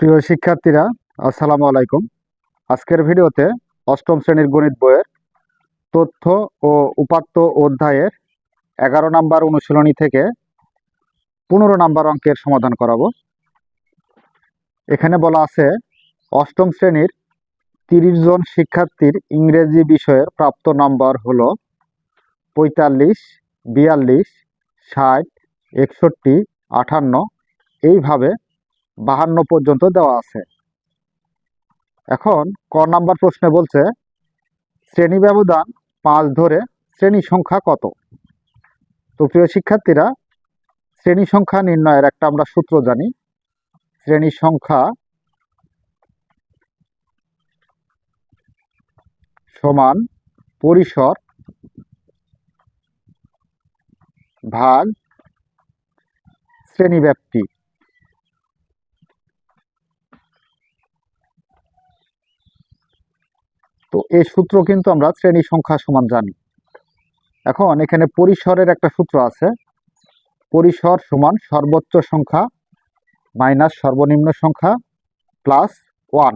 প্রিয় শিক্ষার্থীরা, আসসালামু আলাইকুম। আজকের ভিডিওতে অষ্টম শ্রেণির গণিত বইয়ের তথ্য ও উপাত্ত অধ্যায়ের এগারো নাম্বার অনুশীলনী থেকে পনেরো নাম্বার অঙ্কের সমাধান করাবো। এখানে বলা আছে, অষ্টম শ্রেণির তিরিশ জন শিক্ষার্থীর ইংরেজি বিষয়ের প্রাপ্ত নাম্বার হল পঁয়তাল্লিশ, বিয়াল্লিশ, ষাট, একষট্টি আটান্ন এইভাবে বাহান্ন পর্যন্ত দেওয়া আছে। এখন ক নাম্বার প্রশ্নে বলছে, শ্রেণি ব্যবধান পাঁচ ধরে শ্রেণি সংখ্যা কত? তো প্রিয় শিক্ষার্থীরা, শ্রেণি সংখ্যা নির্ণয়ের একটা আমরা সূত্র জানি। শ্রেণি সংখ্যা সমান পরিসর ভাগ শ্রেণীব্যাপ্তি তো এই সূত্র কিন্তু আমরা শ্রেণি সংখ্যা সমান জানি। এখন এখানে পরিসরের একটা সূত্র আছে। পরিসর সমান সর্বোচ্চ সংখ্যা মাইনাস সর্বনিম্ন সংখ্যা প্লাস ওয়ান।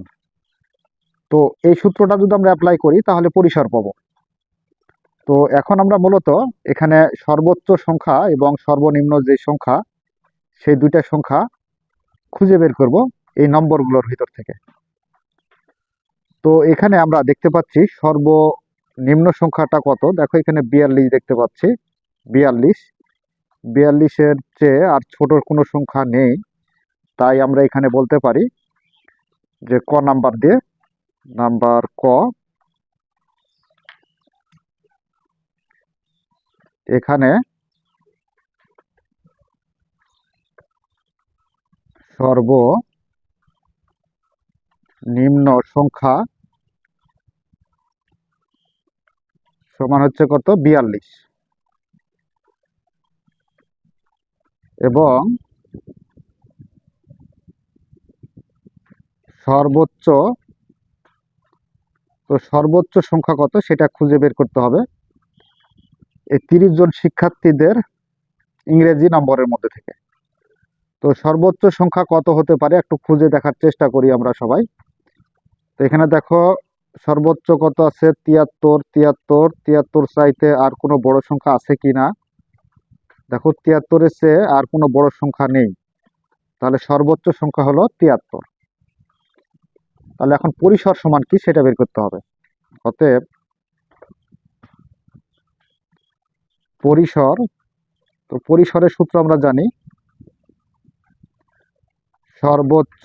তো এই সূত্রটা যদি আমরা অ্যাপ্লাই করি, তাহলে পরিসর পাব। তো এখন আমরা মূলত এখানে সর্বোচ্চ সংখ্যা এবং সর্বনিম্ন যে সংখ্যা, সেই দুইটা সংখ্যা খুঁজে বের করব এই নম্বরগুলোর ভিতর থেকে। তো এখানে আমরা দেখতে পাচ্ছি সর্বনিম্ন সংখ্যাটা কত? দেখো এখানে বিয়াল্লিশ দেখতে পাচ্ছি। বিয়াল্লিশ। বিয়াল্লিশের চেয়ে আর ছোট কোনো সংখ্যা নেই। তাই আমরা এখানে বলতে পারি যে ক নাম্বার দিয়ে নাম্বার ক। এখানে সর্বনিম্ন সংখ্যা সমান হচ্ছে কত? বিয়াল্লিশ। এবং সর্বোচ্চ, তো সর্বোচ্চ সংখ্যা কত? সেটা খুঁজে বের করতে হবে। এই তিরিশ জন শিক্ষার্থীদের ইংরেজি নম্বরের মধ্যে থেকে। তো সর্বোচ্চ সংখ্যা কত হতে পারে? একটু খুঁজে দেখার চেষ্টা করি আমরা সবাই। তো এখানে দেখো সর্বোচ্চ কত আছে? তিয়াত্তর তিয়াত্তর তিয়াত্তর চাইতে আর কোনো বড় সংখ্যা আছে কি না? দেখো তিয়াত্তরের চেয়ে আর কোনো বড় সংখ্যা নেই। তাহলে সর্বোচ্চ সংখ্যা হলো তিয়াত্তর। তাহলে এখন পরিসর সমান কি সেটা বের করতে হবে। অতএব পরিসর, তো পরিসরের সূত্র আমরা জানি। সর্বোচ্চ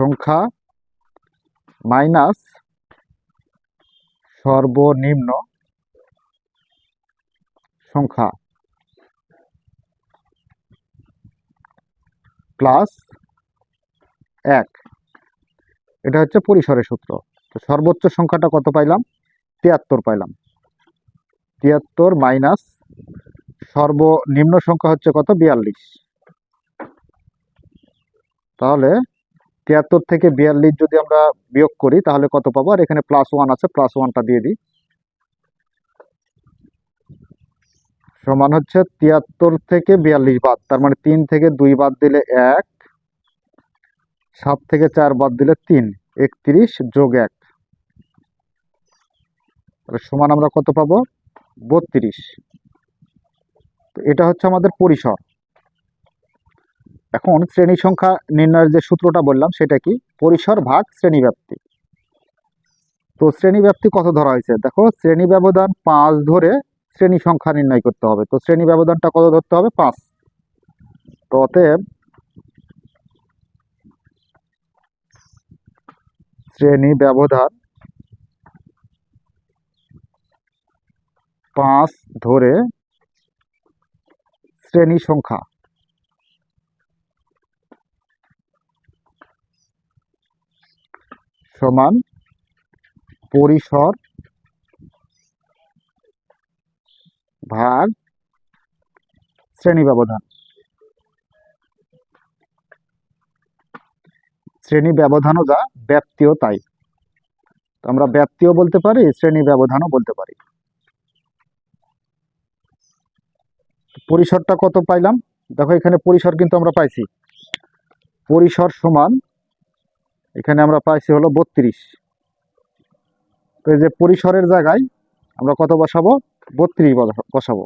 সংখ্যা মাইনাস সর্বনিম্ন সংখ্যা প্লাস এক। এটা হচ্ছে পরিসরের সূত্র। তো সর্বোচ্চ সংখ্যাটা কত পাইলাম? তিয়াত্তর পাইলাম। তিয়াত্তর মাইনাস সর্বনিম্ন সংখ্যা হচ্ছে কত? বিয়াল্লিশ। তাহলে তিয়াত্তর থেকে বিয়াল্লিশ যদি আমরা বিয়োগ করি, তাহলে কত পাবো? আর এখানে প্লাস ওয়ান আছে প্লাস ওয়ানটা দিয়ে দিই। সমান হচ্ছে তিয়াত্তর থেকে বিয়াল্লিশ বাদ, তার মানে তিন থেকে দুই বাদ দিলে এক, সাত থেকে চার বাদ দিলে তিন, একত্রিশ যোগ এক। সমান আমরা কত পাবো? বত্রিশ। তো এটা হচ্ছে আমাদের পরিসর। এখন শ্রেণি সংখ্যা নির্ণয়ের যে সূত্রটা বললাম, সেটা কি? পরিসর ভাগ শ্রেণি ব্যাপ্তি। তো শ্রেণি ব্যাপ্তি কত ধরা হয়েছে? দেখো, শ্রেণি ব্যবধান পাঁচ ধরে শ্রেণি সংখ্যা নির্ণয় করতে হবে। তো শ্রেণি ব্যবধানটা কত ধরতে হবে? পাঁচ। তো অতএব শ্রেণি ব্যবধান পাঁচ ধরে শ্রেণি সংখ্যা সমান পরিসর ভাগ শ্রেণি ব্যবধান। শ্রেণি ব্যবধানও যা ব্যাপ্তিও তাই। তো আমরা ব্যাপ্তিও বলতে পারি, শ্রেণি ব্যবধানও বলতে পারি। পরিসরটা কত পাইলাম? দেখো এখানে পরিসর কিন্তু আমরা পাইছি। পরিসর সমান এখানে আমরা পাইছি হলো বত্রিশ। তো এই যে পরিসরের জায়গায় আমরা কত বসাবো? বত্রিশ বসাবো।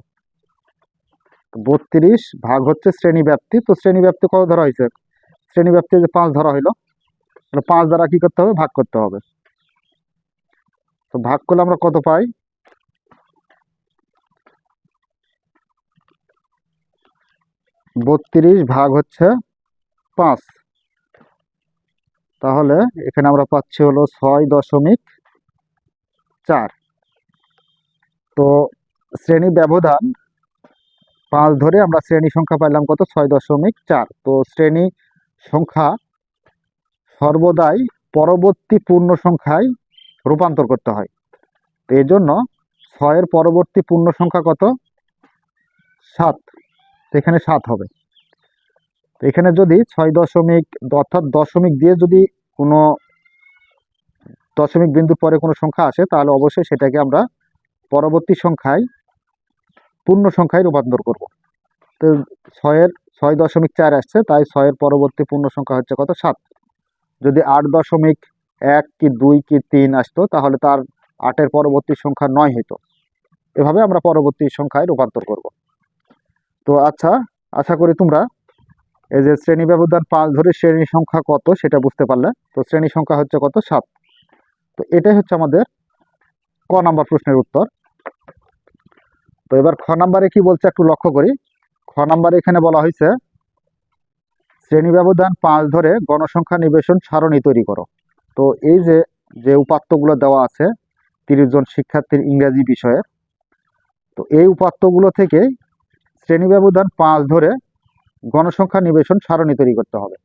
বত্রিশ ভাগ হচ্ছে শ্রেণি ব্যাপ্তি তো শ্রেণি ব্যাপ্তি কত ধরা হয়েছে? শ্রেণি ব্যাপ্তি যে পাঁচ ধরা হইল। তাহলে পাঁচ দ্বারা কি করতে হবে? ভাগ করতে হবে। তো ভাগ করলে আমরা কত পাই? বত্রিশ ভাগ হচ্ছে পাঁচ। তাহলে এখানে আমরা পাচ্ছি হলো ছয় দশমিক চার। তো শ্রেণি ব্যবধান পাঁচ ধরে আমরা শ্রেণি সংখ্যা পাইলাম কত? ছয় দশমিক চার। তো শ্রেণি সংখ্যা সর্বদাই পরবর্তী পূর্ণ সংখ্যায় রূপান্তর করতে হয়। তো এই জন্য ছয়ের পরবর্তী পূর্ণ সংখ্যা কত? সাত। এখানে সাত হবে। এখানে যদি ছয় দশমিক, অর্থাৎ দশমিক দিয়ে যদি কোনো দশমিক বিন্দুর পরে কোনো সংখ্যা আসে, তাহলে অবশ্যই সেটাকে আমরা পরবর্তী সংখ্যায়, পূর্ণ সংখ্যায় রূপান্তর করব। তো ছয়ের, ছয় দশমিক চার আসছে, তাই ছয়ের পরবর্তী পূর্ণ সংখ্যা হচ্ছে কত? সাত। যদি আট দশমিক এক কি দুই কি তিন আসতো, তাহলে তার আটের পরবর্তী সংখ্যা নয় হইতো। এভাবে আমরা পরবর্তী সংখ্যায় রূপান্তর করব। তো আচ্ছা আশা করি তোমরা এই যে শ্রেণি ব্যবধান পাঁচ ধরে শ্রেণি সংখ্যা কত সেটা বুঝতে পারলে? তো শ্রেণি সংখ্যা হচ্ছে কত? সাত। তো এটাই হচ্ছে আমাদের ক নাম্বার প্রশ্নের উত্তর। তো এবার খ নাম্বারে কি বলছে একটু লক্ষ্য করি। খ নাম্বারে এখানে বলা হয়েছে, শ্রেণি ব্যবধান পাঁচ ধরে গণসংখ্যা নিবেশন সারণী তৈরি করো। তো এই যে যে উপাত্তগুলো দেওয়া আছে তিরিশ জন শিক্ষার্থীর ইংরেজি বিষয়ে, তো এই উপাত্তগুলো থেকে শ্রেণি ব্যবধান পাঁচ ধরে গণসংখ্যা নিবেশন সারণী তৈরি করতে হবে।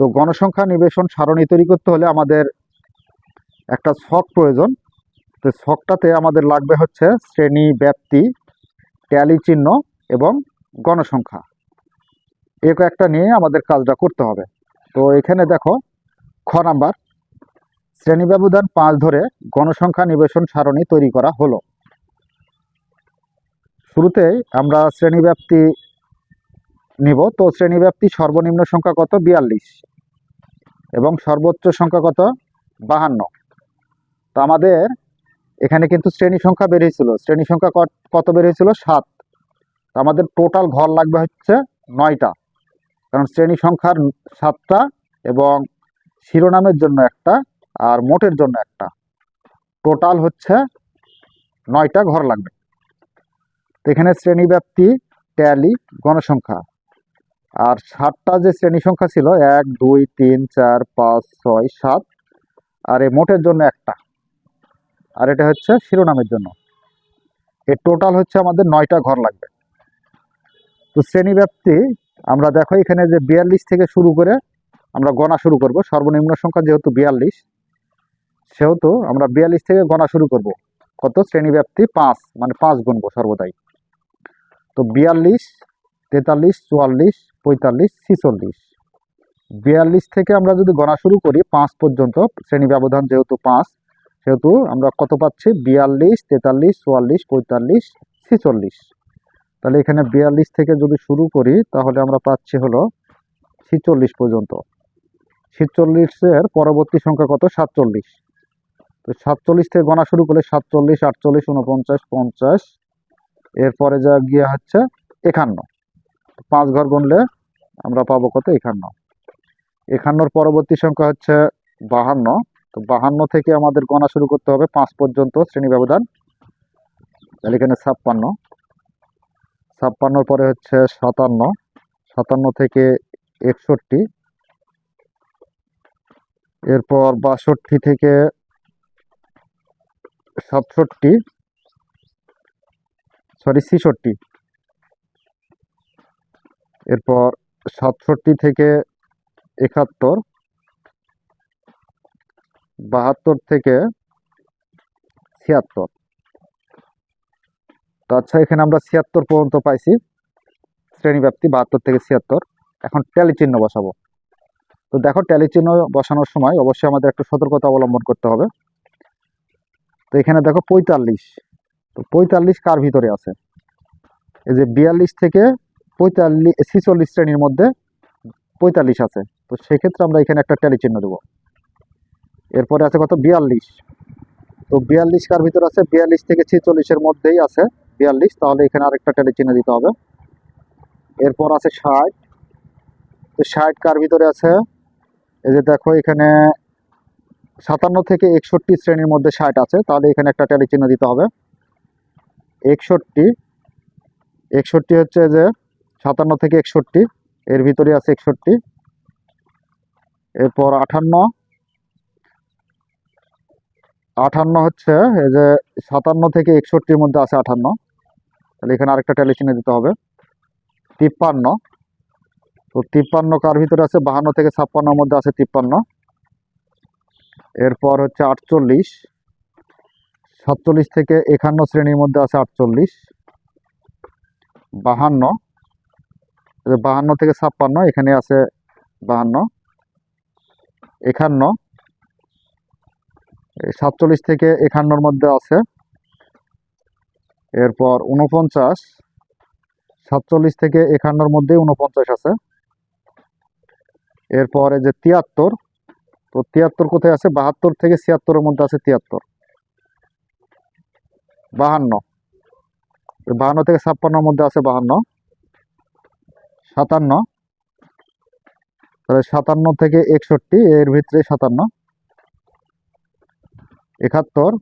তো গণসংখ্যা নিবেশন সারণী তৈরি করতে হলে আমাদের একটা ছক প্রয়োজন। তো ছকটাতে আমাদের লাগবে হচ্ছে শ্রেণি ব্যাপ্তি ট্যালি চিহ্ন এবং গণসংখ্যা। এ কয়েকটা নিয়ে আমাদের কাজটা করতে হবে। তো এখানে দেখো, খ নাম্বার, শ্রেণি ব্যবধান পাঁচ ধরে গণসংখ্যা নিবেশন সারণী তৈরি করা হলো। শুরুতেই আমরা শ্রেণি ব্যাপ্তি নিব। তো শ্রেণীব্যাপ্তি সর্বনিম্ন সংখ্যা কত? বিয়াল্লিশ। এবং সর্বোচ্চ সংখ্যা কত? বাহান্ন। তো আমাদের এখানে কিন্তু শ্রেণি সংখ্যা বের হয়েছিল শ্রেণি সংখ্যা কত- কত বের হয়েছিল সাত। তো আমাদের টোটাল ঘর লাগবে হচ্ছে নয়টা। কারণ শ্রেণি সংখ্যার সাতটা এবং শিরোনামের জন্য একটা আর মোটের জন্য একটা। টোটাল হচ্ছে নয়টা ঘর লাগবে। তো এখানে শ্রেণি ব্যাপ্তি ট্যালি, গণসংখ্যা। আর সাতটা যে শ্রেণি সংখ্যা ছিল, এক, দুই, তিন, চার, পাঁচ, ছয়, সাত, আর এই মোটের জন্য একটা। আর এটা হচ্ছে শিরোনামের জন্য। এর টোটাল হচ্ছে আমাদের নয়টা ঘর লাগবে। তো শ্রেণি ব্যাপ্তি, আমরা দেখো এখানে যে বিয়াল্লিশ থেকে শুরু করে আমরা গণা শুরু করব। সর্বনিম্ন সংখ্যা যেহেতু বিয়াল্লিশ, সেহেতু আমরা বিয়াল্লিশ থেকে গণা শুরু করব। কত? শ্রেণি ব্যাপ্তি পাঁচ মানে পাঁচ গুনবো সর্বদাই। তো বিয়াল্লিশ, তেতাল্লিশ, চুয়াল্লিশ পঁয়তাল্লিশ, ছিচল্লিশ। বিয়াল্লিশ থেকে আমরা যদি গণা শুরু করি, পাঁচ পর্যন্ত, শ্রেণি ব্যবধান যেহেতু পাঁচ, সেহেতু আমরা কত পাচ্ছি? বিয়াল্লিশ, তেতাল্লিশ, চুয়াল্লিশ, পঁয়তাল্লিশ, ছিচল্লিশ। তাহলে এখানে বিয়াল্লিশ থেকে যদি শুরু করি, তাহলে আমরা পাচ্ছি হলো ছিচল্লিশ পর্যন্ত। ছিচল্লিশের পরবর্তী সংখ্যা কত? সাতচল্লিশ। তো সাতচল্লিশ থেকে গণা শুরু করলে সাতচল্লিশ, আটচল্লিশ, উনপঞ্চাশ, পঞ্চাশ। এরপরে যা গিয়ে হচ্ছে, একান্ন। পাঁচ ঘর গুনলে আমরা পাবো কত? একান্ন। একান্নর পরবর্তী সংখ্যা হচ্ছে বাহান্ন। তো বাহান্ন থেকে আমাদের গণা শুরু করতে হবে পাঁচ পর্যন্ত শ্রেণি ব্যবধান। তাহলে এখানে ছাপ্পান্ন। ছাপ্পান্নর পরে হচ্ছে সাতান্ন। সাতান্ন থেকে একষট্টি। এরপর বাষট্টি থেকে সাতষট্টি। সরি, ছিষট্টি। এরপর সাতষট্টি থেকে একাত্তর, বাহাত্তর থেকে ছিয়াত্তর। তো আচ্ছা এখানে আমরা ছিয়াত্তর পর্যন্ত পাইছি, শ্রেণীব্যাপ্তি বাহাত্তর থেকে ছিয়াত্তর। এখন ট্যালি চিহ্ন বসাবো। তো দেখো, ট্যালি চিহ্ন বসানোর সময় অবশ্যই আমাদের একটু সতর্কতা অবলম্বন করতে হবে। তো এখানে দেখো পঁয়তাল্লিশ। তো পঁয়তাল্লিশ কার ভিতরে আছে? এই যে বিয়াল্লিশ থেকে পঁয়তাল্লিশ ছিচল্লিশ শ্রেণির মধ্যে পঁয়তাল্লিশ আছে। তো সেক্ষেত্রে আমরা এখানে একটা ট্যালি চিহ্ন দেবো। এরপরে আছে কত? বিয়াল্লিশ। তো বিয়াল্লিশ কার ভিতর আছে? বিয়াল্লিশ থেকে ছিচল্লিশের মধ্যেই আছে। বিয়াল্লিশ, তাহলে এখানে আরেকটা ট্যালি চিহ্ন দিতে হবে। এরপর আছে ষাট। তো ষাট কার ভিতরে আছে? এই যে দেখো, এখানে সাতান্ন থেকে একষট্টি শ্রেণির মধ্যে ষাট আছে। তাহলে এখানে একটা ট্যালি চিহ্ন দিতে হবে। একষট্টি। একষট্টি হচ্ছে যে সাতান্ন থেকে একষট্টি। এর ভিতরে আছে একষট্টি। এরপর আটান্ন আটান্ন হচ্ছে, এই যে সাতান্ন থেকে একষট্টির মধ্যে আছে আটান্ন তাহলে এখানে আরেকটা ট্যালি চিহ্ন দিতে হবে। তিপ্পান্ন। তো তিপ্পান্ন কার ভিতরে আছে? বাহান্ন থেকে ছাপ্পান্নর মধ্যে আছে তিপ্পান্ন। এরপর হচ্ছে আটচল্লিশ। সাতচল্লিশ থেকে একান্ন শ্রেণির মধ্যে আছে আটচল্লিশ। বাহান্ন। বাহান্ন থেকে ছাপ্পান্ন, এখানে আছে বাহান্ন। একান্ন। সাতচল্লিশ থেকে একান্নর মধ্যে আছে। এরপর উনপঞ্চাশ সাতচল্লিশ থেকে একান্নর মধ্যে উনপঞ্চাশ আছে। এরপরে যে তিয়াত্তর, তো তিয়াত্তর কোথায় আছে? বাহাত্তর থেকে ছিয়াত্তরের মধ্যে আছে তিয়াত্তর। বাহান্ন। বাহান্ন থেকে ছাপ্পান্নর মধ্যে আছে বাহান্ন। সাতান্ন। তাহলে সাতান্ন থেকে একষট্টি, এর ভিতরে সাতান্ন। একাত্তর,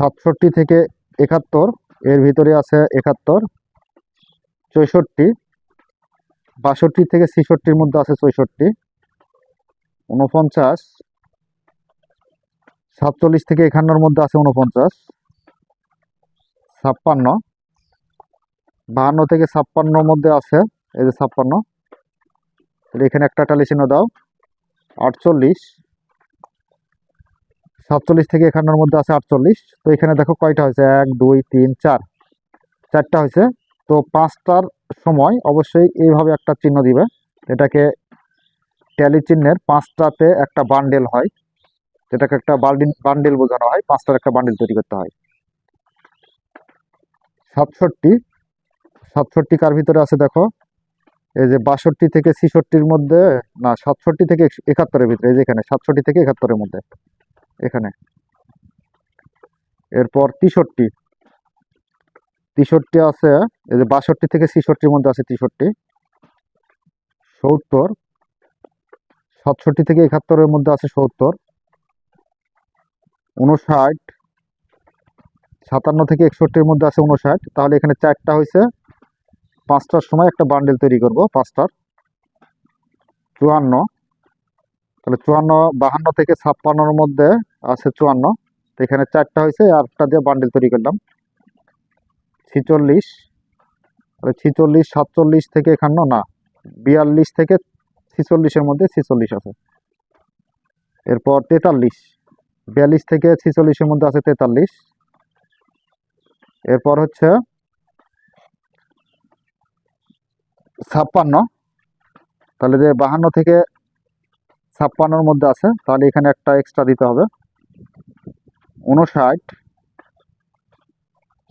সাতষট্টি থেকে একাত্তর, এর ভিতরে আছে একাত্তর। চৌষট্টি, বাষট্টি থেকে ছেষট্টির মধ্যে আছে চৌষট্টি। উনপঞ্চাশ সাতচল্লিশ থেকে একান্নর মধ্যে আছে উনপঞ্চাশ ছাপ্পান্ন বাহান্ন থেকে ছাপ্পান্নর মধ্যে আছে। এই যে ছাপ্পান্ন। এখানে একটা টালি চিহ্ন দাও আটচল্লিশ। সাতচল্লিশ থেকে এখানের মধ্যে আছে আটচল্লিশ। তো এখানে দেখো কয়টা হয়েছে? এক, দুই, তিন, চার। চারটা হয়েছে। তো পাঁচটার সময় অবশ্যই এইভাবে একটা চিহ্ন দিবে। এটাকে ট্যালি চিহ্নের পাঁচটাতে একটা বান্ডেল হয়। যেটাকে একটা বান্ডিল বান্ডেল বোঝানো হয়। পাঁচটার একটা বান্ডেল তৈরি করতে হয়। সাতষট্টি। সাতষট্টি কার ভিতরে আছে দেখো? এই যে বাষট্টি থেকে ছিষট্টির মধ্যে, না, সাতষট্টি থেকে একাত্তরের ভিতরে, এই যে এখানে, সাতষট্টি থেকে একাত্তরের মধ্যে, এখানে। এরপর তিষট্টি। তিষট্টি আছে, এই যে বাষট্টি থেকে ছিষট্টির মধ্যে আছে তিষট্টি। সত্তর। সাতষট্টি থেকে একাত্তরের মধ্যে আছে সত্তর। উনষাট সাতান্ন থেকে একষট্টির মধ্যে আছে উনষাট তাহলে এখানে চারটা হয়েছে। পাঁচটার সময় একটা বান্ডেল তৈরি করব, পাঁচটার। চুয়ান্ন। তাহলে চুয়ান্ন, বাহান্ন থেকে ছাপ্পান্নর মধ্যে আছে চুয়ান্ন। তো এখানে চারটা হয়েছে আটটা দিয়ে বান্ডেল তৈরি করলাম। ছিচল্লিশ। তাহলে ছিচল্লিশ, সাতচল্লিশ থেকে একান্ন, না, বিয়াল্লিশ থেকে ছিচল্লিশের মধ্যে ছিচল্লিশ আছে। এরপর তেতাল্লিশ। বিয়াল্লিশ থেকে ছিচল্লিশের মধ্যে আছে তেতাল্লিশ। এরপর হচ্ছে ছাপ্পান্ন। তাহলে যে বাহান্ন থেকে ছাপ্পান্নর মধ্যে আছে, তাহলে এখানে একটা এক্সট্রা দিতে হবে। উনষাট,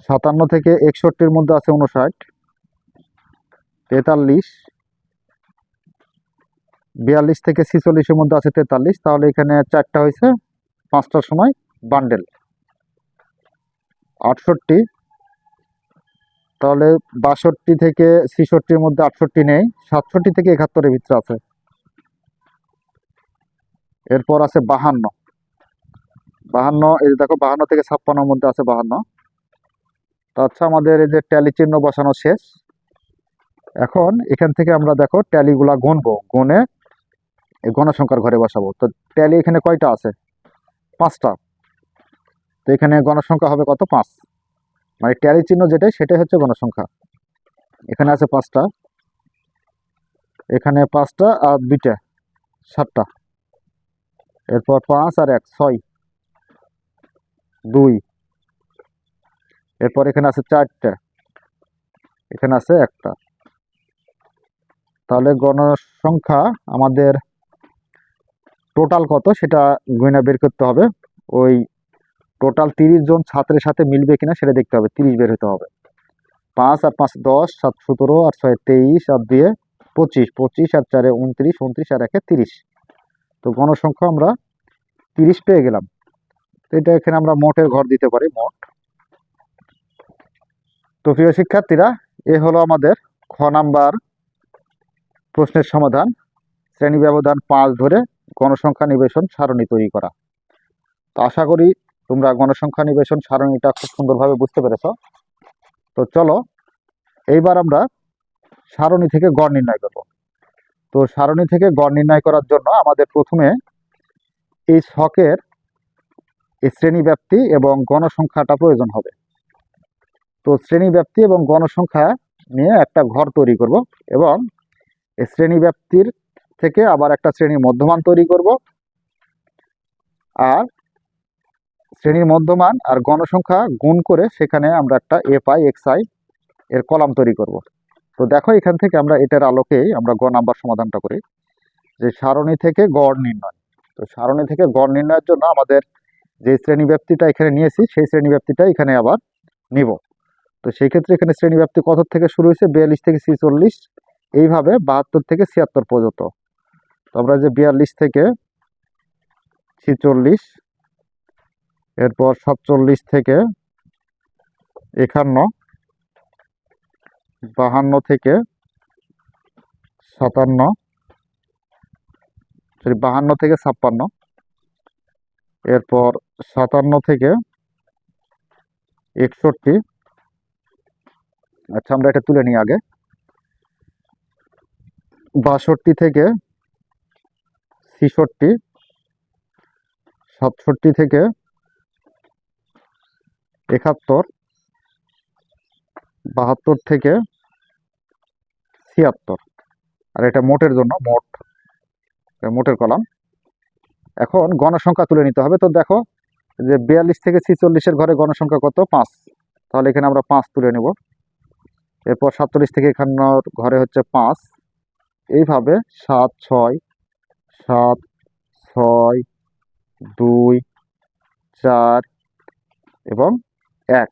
সাতান্ন থেকে একষট্টির মধ্যে আছে উনষাট, তেতাল্লিশ, বিয়াল্লিশ থেকে ছিচল্লিশের মধ্যে আছে তেতাল্লিশ, তাহলে এখানে চারটা হয়েছে, পাঁচটার সময় বান্ডেল আটষট্টি তাহলে বাষট্টি থেকে ছিষট্টির মধ্যে আটষট্টি নেই, সাতষট্টি থেকে একাত্তরের ভিতরে আছে। এরপর আছে বাহান্ন। বাহান্ন, এই দেখো, বাহান্ন থেকে ছাপ্পান্নর মধ্যে আছে বাহান্ন। তো আচ্ছা আমাদের এই যে ট্যালি চিহ্ন বসানো শেষ। এখন এখান থেকে আমরা দেখো ট্যালিগুলা গুনবো, গুনে গণসংখ্যার ঘরে বসাবো। তো ট্যালি এখানে কয়টা আছে? পাঁচটা। তো এখানে গণসংখ্যা হবে কত? পাঁচ। মানে ট্যালি চিহ্ন যেটাই, সেটাই হচ্ছে গণসংখ্যা। এখানে আছে পাঁচটা। এখানে পাঁচটা আর দুইটা, সাতটা। এরপর পাঁচ আর এক, ছয়। দুই। এরপর এখানে আছে চারটা। এখানে আছে একটা। তাহলে গণসংখ্যা আমাদের টোটাল কত? সেটা গয়না বের করতে হবে। ওই টোটাল তিরিশ জন ছাত্রের সাথে মিলবে কিনা সেটা দেখতে হবে। তিরিশ বের হতে হবে। পাঁচ আর পাঁচ দশ, সাত সতেরো আর ছয় তেইশ আর দুয়ে পঁচিশ। পঁচিশ আর চারে উনত্রিশ উনত্রিশ আর একে তিরিশ। তো গণসংখ্যা আমরা তিরিশ পেয়ে গেলাম। তো এটা এখানে আমরা মোটের ঘর দিতে পারি, মোট। তো প্রিয় শিক্ষার্থীরা, এ হলো আমাদের খ নাম্বার প্রশ্নের সমাধান। শ্রেণি ব্যবধান পাঁচ ধরে গণসংখ্যা নিবেশন সারণী তৈরি করা। তো আশা করি তোমরা গণসংখ্যা নিবেশন সারণীটা খুব সুন্দরভাবে বুঝতে পেরেছ। তো চলো, এইবার আমরা সারণী থেকে গড় নির্ণয় করব। তো সারণী থেকে গড় নির্ণয় করার জন্য আমাদের প্রথমে এই শখের এই শ্রেণি ব্যাপ্তি এবং গণসংখ্যাটা প্রয়োজন হবে। তো শ্রেণি ব্যাপ্তি এবং গণসংখ্যা নিয়ে একটা ঘর তৈরি করব এবং এই শ্রেণি ব্যাপ্তির থেকে আবার একটা শ্রেণির মধ্যমান তৈরি করব। আর শ্রেণির মধ্যমান আর গণসংখ্যা গুণ করে সেখানে আমরা একটা এফ আই এক্স আই এর কলাম তৈরি করব। তো দেখো এখান থেকে আমরা এটার আলোকেই আমরা গ নাম্বার সমাধানটা করি, যে সারণী থেকে গড় নির্ণয়। তো সারণী থেকে গড় নির্ণয়ের জন্য আমাদের যে শ্রেণি ব্যাপ্তিটা এখানে নিয়েছি, সেই শ্রেণি ব্যাপ্তিটা এখানে আবার নিব। তো সেই ক্ষেত্রে এখানে শ্রেণি ব্যাপ্তি কত থেকে শুরু হয়েছে? বিয়াল্লিশ থেকে ছিচল্লিশ, এইভাবে বাহাত্তর থেকে ছিয়াত্তর পর্যন্ত। তো আমরা যে বিয়াল্লিশ থেকে ছিচল্লিশ এরপর সাতচল্লিশ থেকে একান্ন, বাহান্ন থেকে সাতান্ন, সরি, বাহান্ন থেকে ছাপ্পান্ন, এরপর সাতান্ন থেকে একষট্টি। আচ্ছা আমরা এটা তুলে নিই আগে। বাষট্টি থেকে ছিষট্টি, সাতষট্টি থেকে একাত্তর, বাহাত্তর থেকে ছিয়াত্তর। আর এটা মোটের জন্য, মোট মোটের কলাম। এখন গণসংখ্যা তুলে নিতে হবে। তো দেখো, যে বিয়াল্লিশ থেকে ছিচল্লিশের ঘরে গণসংখ্যা কত? পাঁচ। তাহলে এখানে আমরা পাঁচ তুলে নেব। এরপর সাতচল্লিশ থেকে একান্নর ঘরে হচ্ছে পাঁচ। এইভাবে সাত, ছয় সাত, ছয়, দুই, চার এবং এক।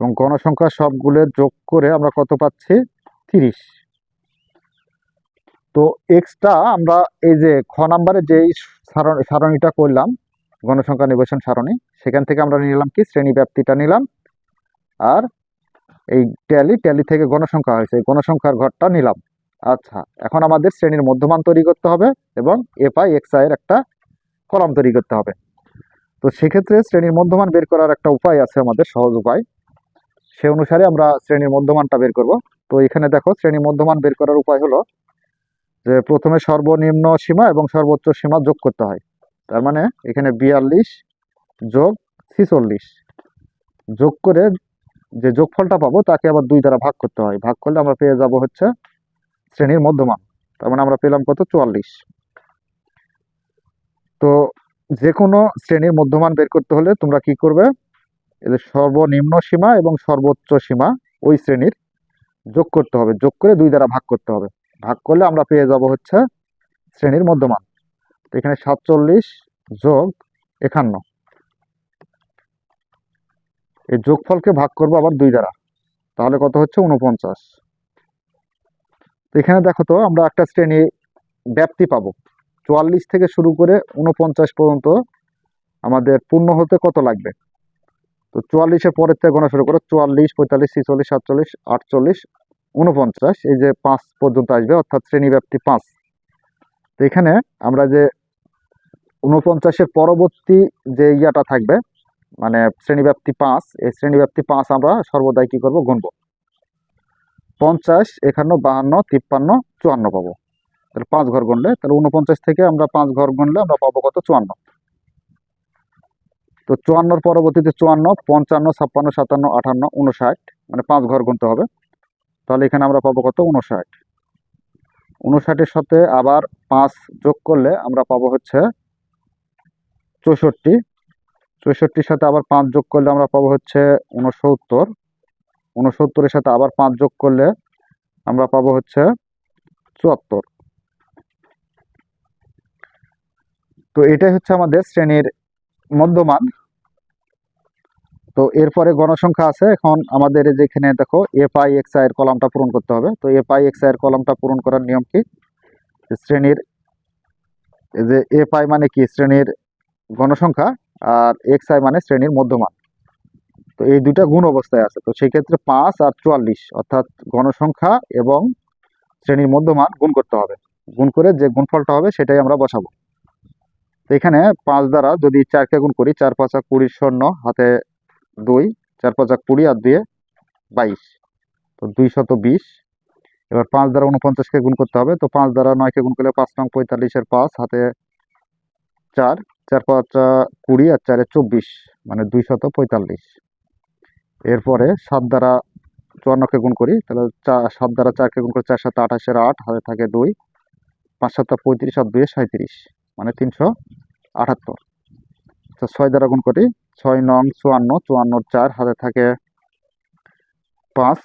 এবং গণসংখ্যা সবগুলো যোগ করে আমরা কত পাচ্ছি? তিরিশ। তো এক্সট্রা আমরা এই যে খ নাম্বারে যেই সারণ- সারণীটা করলাম, গণসংখ্যা নিবেশন সারণী, সেখান থেকে আমরা নিলাম কি? শ্রেণি ব্যাপ্তিটা নিলাম। আর এই ট্যালি ট্যালি থেকে গণসংখ্যা হয়েছে গণসংখ্যার ঘরটা নিলাম। আচ্ছা এখন আমাদের শ্রেণির মধ্যমান তৈরি করতে হবে এবং এফ আই এক্স আই এর একটা কলাম তৈরি করতে হবে। তো সেক্ষেত্রে শ্রেণির মধ্যমান বের করার একটা উপায় আছে আমাদের, সহজ উপায়। সে অনুসারে আমরা শ্রেণির মধ্যমানটা বের করব। তো এখানে দেখো, শ্রেণির মধ্যমান বের করার উপায় হলো যে প্রথমে সর্বনিম্ন সীমা এবং সর্বোচ্চ সীমা যোগ করতে হয়। তার মানে এখানে বিয়াল্লিশ যোগ ছিচল্লিশ। যোগ করে যে যোগফলটা পাবো তাকে আবার দুই দ্বারা ভাগ করতে হয়। ভাগ করলে আমরা পেয়ে যাব হচ্ছে শ্রেণির মধ্যমান। তার মানে আমরা পেলাম কত? চুয়াল্লিশ। তো যে কোনো শ্রেণির মধ্যমান বের করতে হলে তোমরা কি করবে? এদের সর্বনিম্ন সীমা এবং সর্বোচ্চ সীমা ওই শ্রেণির যোগ করতে হবে। যোগ করে দুই দ্বারা ভাগ করতে হবে। ভাগ করলে আমরা পেয়ে যাব হচ্ছে শ্রেণির মধ্যমান। তো এখানে সাতচল্লিশ যোগ একান্ন। এই যোগফলকে ভাগ করব আবার দুই দ্বারা। তাহলে কত হচ্ছে? উনপঞ্চাশ তো এখানে দেখো তো আমরা একটা শ্রেণি ব্যাপ্তি পাবো। চুয়াল্লিশ থেকে শুরু করে উনপঞ্চাশ পর্যন্ত আমাদের পূর্ণ হতে কত লাগবে? তো চুয়াল্লিশের পরের থেকে গোনা শুরু করো, চুয়াল্লিশ, পঁয়তাল্লিশ, ছিচল্লিশ, সাতচল্লিশ, আটচল্লিশ উনপঞ্চাশ এই যে পাঁচ পর্যন্ত আসবে, অর্থাৎ শ্রেণীব্যাপ্তি পাঁচ। তো এখানে আমরা যে উনপঞ্চাশের পরবর্তী যে ইয়াটা থাকবে মানে শ্রেণীব্যাপ্তি পাঁচ, এই শ্রেণীব্যাপ্তি পাঁচ আমরা সর্বদাই কি করব? গুনব। পঞ্চাশ, একান্ন, বাহান্ন, তিপ্পান্ন, চুয়ান্ন পাবো। তাহলে পাঁচ ঘর গুনলে, তাহলে উনপঞ্চাশ থেকে আমরা পাঁচ ঘর গুনলে আমরা পাবো কত? চুয়ান্ন। তো চুয়ান্নর পরবর্তীতে চুয়ান্ন, পঞ্চান্ন, ছাপ্পান্ন, সাতান্ন আটান্ন উনষাট মানে পাঁচ ঘর গুনতে হবে। তাহলে এখানে আমরা পাবো কত? উনষাট উনষাটের সাথে আবার পাঁচ যোগ করলে আমরা পাবো হচ্ছে চৌষট্টি। চৌষট্টির সাথে আবার পাঁচ যোগ করলে আমরা পাবো হচ্ছে উনসত্তর উনসত্তরের সাথে আবার পাঁচ যোগ করলে আমরা পাবো হচ্ছে চুয়াত্তর। তো এটাই হচ্ছে আমাদের শ্রেণির মধ্যমান। তো এরপরে গণসংখ্যা আছে। এখন আমাদের যেখানে দেখো এফ আই এক্স আই এর কলামটা পূরণ করতে হবে। তো এফ আই এক্স আই এর কলামটা পূরণ করার নিয়ম কি? শ্রেণির যে এফ আই মানে কি? শ্রেণির গণসংখ্যা আর এক্স আই মানে শ্রেণির মধ্যমান। তো এই দুইটা গুণ অবস্থায় আছে। তো সেই ক্ষেত্রে পাঁচ আর চুয়াল্লিশ, অর্থাৎ গণসংখ্যা এবং শ্রেণির মধ্যমান গুণ করতে হবে। গুণ করে যে গুণফলটা হবে সেটাই আমরা বসাবো। এখানে পাঁচ দ্বারা যদি চারকে গুণ করি, চার পাঁচা কুড়ির শূন্য, হাতে দুই, চার পাঁচা কুড়ি আর দুয়ে বাইশ। তো দুই শত বিশ। এবার পাঁচ দ্বারা উনপঞ্চাশকে গুণ করতে হবে, তো পাঁচ দ্বারা নয়কে গুণ করলে পাঁচ নং পঁয়তাল্লিশের পাঁচ, হাতে চার চার পাঁচা কুড়ি আর চারে চব্বিশ মানে দুই শত পঁয়তাল্লিশ। এরপরে সাত দ্বারা চুয়ান্নকে গুণ করি, তাহলে চার, সাত দ্বারা চারকে গুণ করে চার সাত আঠাশের আট, হাতে থাকে দুই, পাঁচ সাতটা পঁয়ত্রিশ আর দুয়ে সাঁত্রিশ মানে তিনশো আটাত্তর। তো ছয় দ্বারা গুণ করি, ছয় নং চুয়ান্ন চুয়ান্নর চার, হাতে থাকে পাঁচ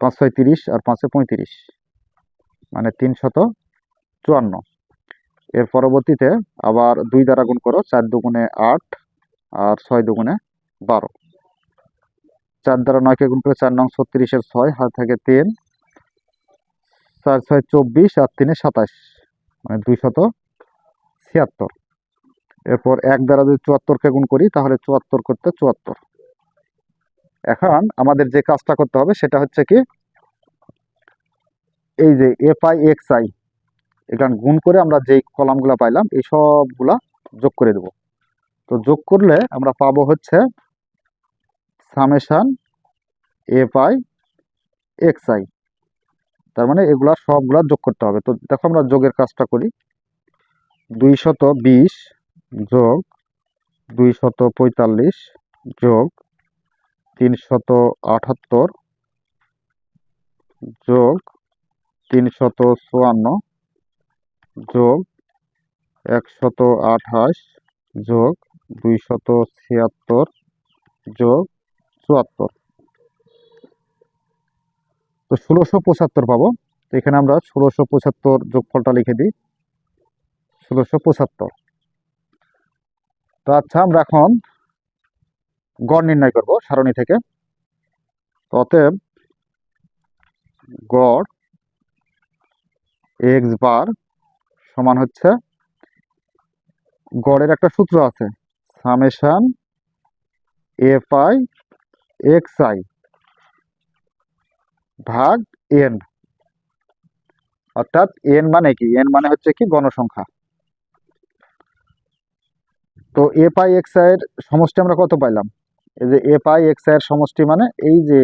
পাঁচ ছয় তিরিশ আর পাঁচে পঁয়ত্রিশ মানে তিনশত চুয়ান্ন। এর পরবর্তীতে আবার দুই দ্বারা গুণ করো, চার দুগুণে আট আর ছয় দুগুণে বারো। চার দ্বারা নয়কে গুণ করে চার নং ছত্রিশের ছয়, হাতে থাকে তিন, চার ছয় চব্বিশ আর তিনে সাতাশ মানে দুইশত ছিয়াত্তর। এরপর এক দ্বারা যদি চুয়াত্তরকে গুণ করি, তাহলে চুয়াত্তর করতে চুয়াত্তর। এখন আমাদের যে কাজটা করতে হবে, সেটা হচ্ছে কি, এই যে এফ আই এক্স আই এখানে গুণ করে আমরা যেই কলামগুলো পাইলাম, এই সবগুলা যোগ করে দেব। তো যোগ করলে আমরা পাবো হচ্ছে summation F I X I তার মানে এগুলা সবগুলা যোগ করতে হবে। তো দেখো আমরা যোগের কাজটা করি। দুই শত বিশ যোগ দুই শত পঁয়তাল্লিশ যোগ তিন শত আটাত্তর যোগ তিন শত চুয়ান্ন যোগ একশত আঠাশ যোগ দুই শত ছিয়াত্তর যোগ চুয়াত্তর। তো ষোলোশো পঁচাত্তর পাবো। এখানে আমরা ষোলোশো পঁচাত্তর যোগফলটা লিখে দিই। ষোলোশো পঁচাত্তর। তো আচ্ছা আমরা এখন গড় নির্ণয় করব সারণী থেকে। অতএব গড় এক্স বার সমান হচ্ছে, গড়ের একটা সূত্র আছে, summation F I X I ভাগ এন। অর্থাৎ এন মানে কি? এন মানে হচ্ছে কি গণসংখ্যা। তো এফ আই এক্স আই এর সমষ্টি আমরা কত পাইলাম? এই যে এফ আই এক্স আই এর সমষ্টি মানে এই যে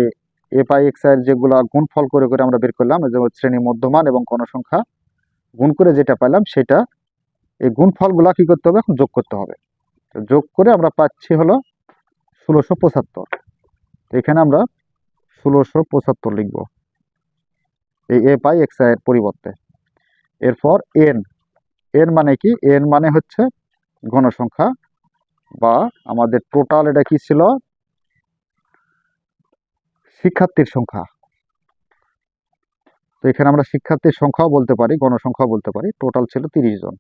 এফ আই এক্স আয়ের যেগুলা গুণফল করে করে আমরা বের করলাম যে শ্রেণি মধ্যমান এবং গণসংখ্যা গুণ করে যেটা পাইলাম সেটা এই গুণফলগুলা কি করতে হবে? এখন যোগ করতে হবে। তো যোগ করে আমরা পাচ্ছি হলো ষোলোশো পঁচাত্তর। এখানে আমরা ষোলোশো পঁচাত্তর লিখব এই এফ আই এক্স আই এর পরিবর্তে। এরপর এন এন মানে কি? এন মানে হচ্ছে গণসংখ্যা বা আমাদের টোটাল এটা কি ছিল? শিক্ষার্থীর সংখ্যা। তো এখানে আমরা শিক্ষার্থীর সংখ্যাও বলতে পারি, গণসংখ্যাও বলতে পারি। টোটাল ছিল তিরিশ জন।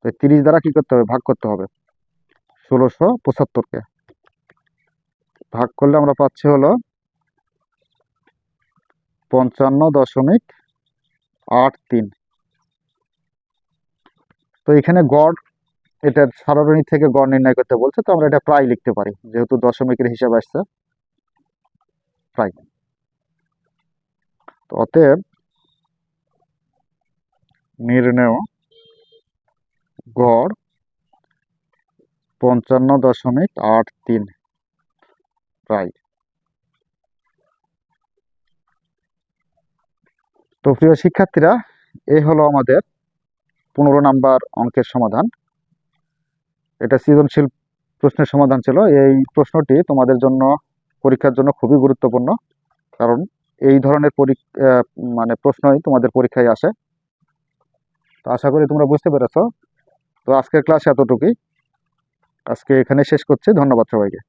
তো তিরিশ দ্বারা কি করতে হবে? ভাগ করতে হবে। ষোলোশো পঁচাত্তরকে। ভাগ করলে আমরা পাচ্ছি হলো পঞ্চান্ন দশমিক আট তিন। তো এখানে গড় এটার সারণী থেকে গড় নির্ণয় করতে বলছে, তো আমরা এটা প্রায় লিখতে পারি, যেহেতু দশমিকের হিসাব আসছে। প্রায়। তো অতএব নির্ণেয় গড় পঞ্চান্ন দশমিক আট তিন। প্রায়। তো প্রিয় শিক্ষার্থীরা এই হলো আমাদের পনেরো নাম্বার অঙ্কের সমাধান। এটা সৃজনশীল প্রশ্নের সমাধান ছিল। এই প্রশ্নটি তোমাদের জন্য, পরীক্ষার জন্য খুবই গুরুত্বপূর্ণ। কারণ এই ধরনের মানে প্রশ্নই তোমাদের পরীক্ষায় আসে। তো আশা করি তোমরা বুঝতে পেরেছ। তো আজকের ক্লাস এতটুকুই। আজকে এখানে শেষ করছি। ধন্যবাদ সবাইকে।